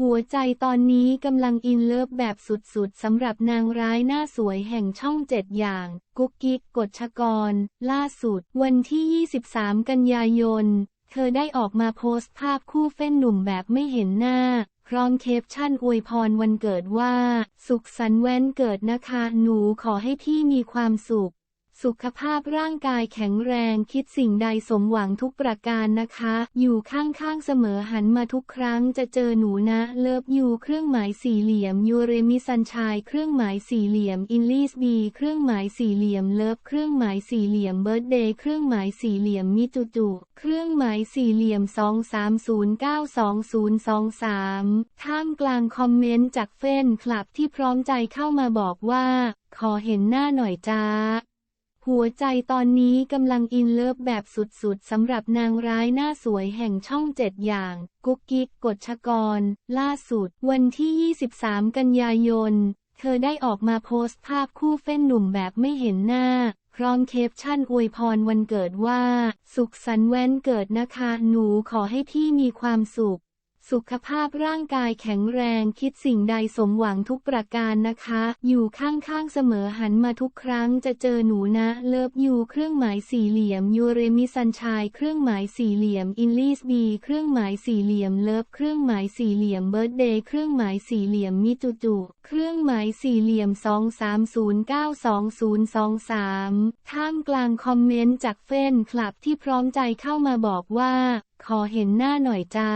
หัวใจตอนนี้กำลังอินเลิฟแบบสุดๆสำหรับนางร้ายหน้าสวยแห่งช่องเจ็ดอย่าง กุ๊กกิ๊กกฎชกร ล่าสุด วันที่ 23 กันยายน เธอได้ออกมาโพสต์ภาพคู่เฟ้นหนุ่มแบบไม่เห็นหน้า พร้อมเคปชั่นอวยพรวันเกิดว่า สุขสันต์แว้นเกิดนะคะ หนูขอให้พี่มีความสุข สุขภาพร่างกายแข็งแรงคิดสิ่งใดสมหวังทุกประการนะคะ อยู่ข้างๆเสมอหันมาทุกครั้งจะเจอหนูนะ เลิฟยูเครื่องหมายสี่เหลี่ยมยูเรมิซันชายเครื่องหมายสี่เหลี่ยมอินลิสบีเครื่องหมายสี่เหลี่ยมเลิฟเครื่องหมายสี่เหลี่ยมเบิร์ดเดย์เครื่องหมายสี่เหลี่ยมมิจุจุเครื่องหมายสี่เหลี่ยมสองสามศูนย์เก้าสองศูนย์สองสามท่ามกลางคอมเมนต์จากเฟนคลับที่พร้อมใจเข้ามาบอกว่า ขอเห็นหน้าหน่อยจ้า หัวใจตอนนี้กำลังอินเลิฟแบบสุดๆสำหรับนางร้ายหน้าสวยแห่งช่องเจ็ดอย่าง กุ๊กกิ๊กกฎชกร ล่าสุด วันที่ 23 กันยายน เธอได้ออกมาโพสต์ภาพคู่เฟ้นหนุ่มแบบไม่เห็นหน้า พร้อมเคปชั่นอวยพรวันเกิดว่า สุขสันต์แว้นเกิดนะคะ หนูขอให้พี่มีความสุข สุขภาพร่างกายแข็งแรงคิดสิ่งใดสมหวังทุกประการนะคะ อยู่ข้างๆเสมอหันมาทุกครั้งจะเจอหนูนะเลิฟยูเครื่องหมายสี่เหลี่ยมยูเรมิซันชายเครื่องหมายสี่เหลี่ยมอินลิสบีเครื่องหมายสี่เหลี่ยมเลิฟเครื่องหมายสี่เหลี่ยมเบิร์ดเดย์เครื่องหมายสี่เหลี่ยมมิจุจุเครื่องหมายสี่เหลี่ยมสองสามศูนย์เก้าสองศูนย์สองสามท่ามกลางคอมเมนต์จากเฟนคลับที่พร้อมใจเข้ามาบอกว่า ขอเห็นหน้าหน่อยจ้า